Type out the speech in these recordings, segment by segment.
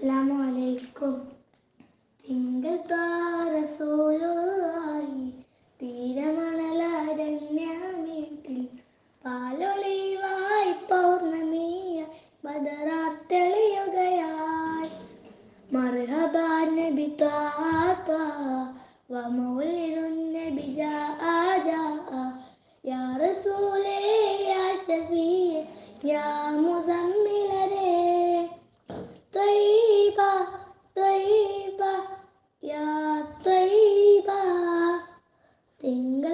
അസ്സലാമു അലൈക്കും തിങ്കൾ താരസോലായി തീരമണലാരണ്യമീട്ടിൽ പാലൊളിവായി പൗർണമിയ ബദറാത്തെളിയുകയായി മർഹബ നബി ത്വാ വമൗലിദുൻ നബി ജാ ജാ. യാ റസൂലേ യാ ശഫീ യാ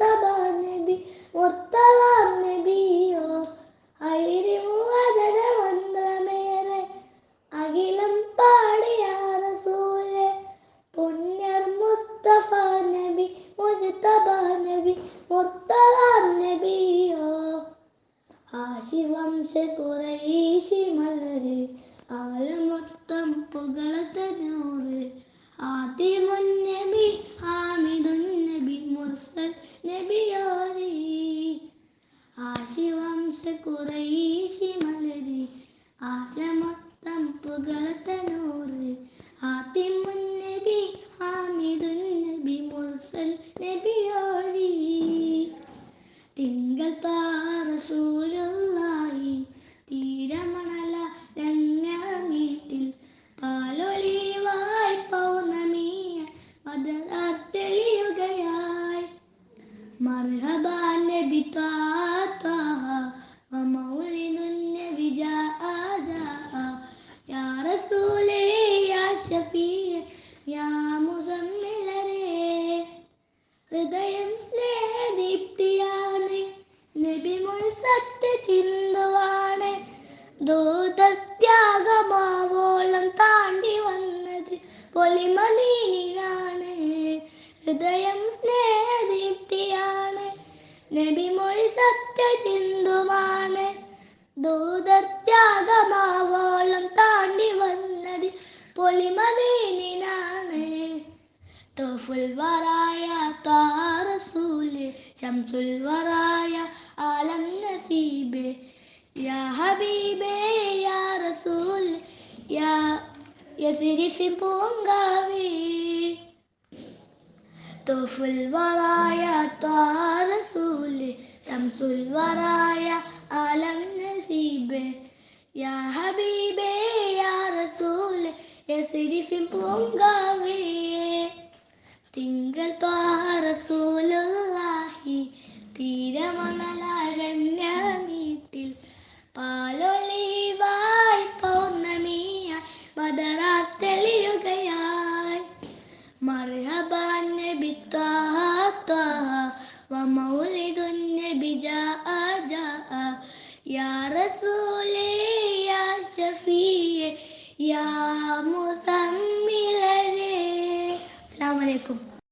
മുജ്തബ നബി മർഹബ നബി ത്വാ വമൗലിദുൻ നബി ജാ ജാ യാ റസൂലേ യാ ശഫീ യാ മുസമ്മിലരേ ഹൃദയം സ്നേഹദീപ്തിയാണ് നബിമുൾ സത്യ ചിന്തുവാണ്. നബിമൊഴി സത്യ ചിന്തുവാണ് ദൂതത്യാഗമാവോളം താണ്ടി വന്നത് പൊളിമദീനാണ് തോഫുൽ വറായ താറസൂൽ ശംസുൽ ആലം നസീബ് യാ ഹബീബേ യാ റസൂൽ യാ യസിരിഫി പൂങ്കാവേ. തോഫുൽ വറായ താറസൂൽ ശംസുൽ വറായ ആലം നസീബ് യാ ഹബീബേ യാ റസൂൽ യസിരിഫി പൂങ്കാവേ തിങ്കൾ ത്വാറസൂലുള്ളാഹി طه ومولد النبي جاء جاء يا رسول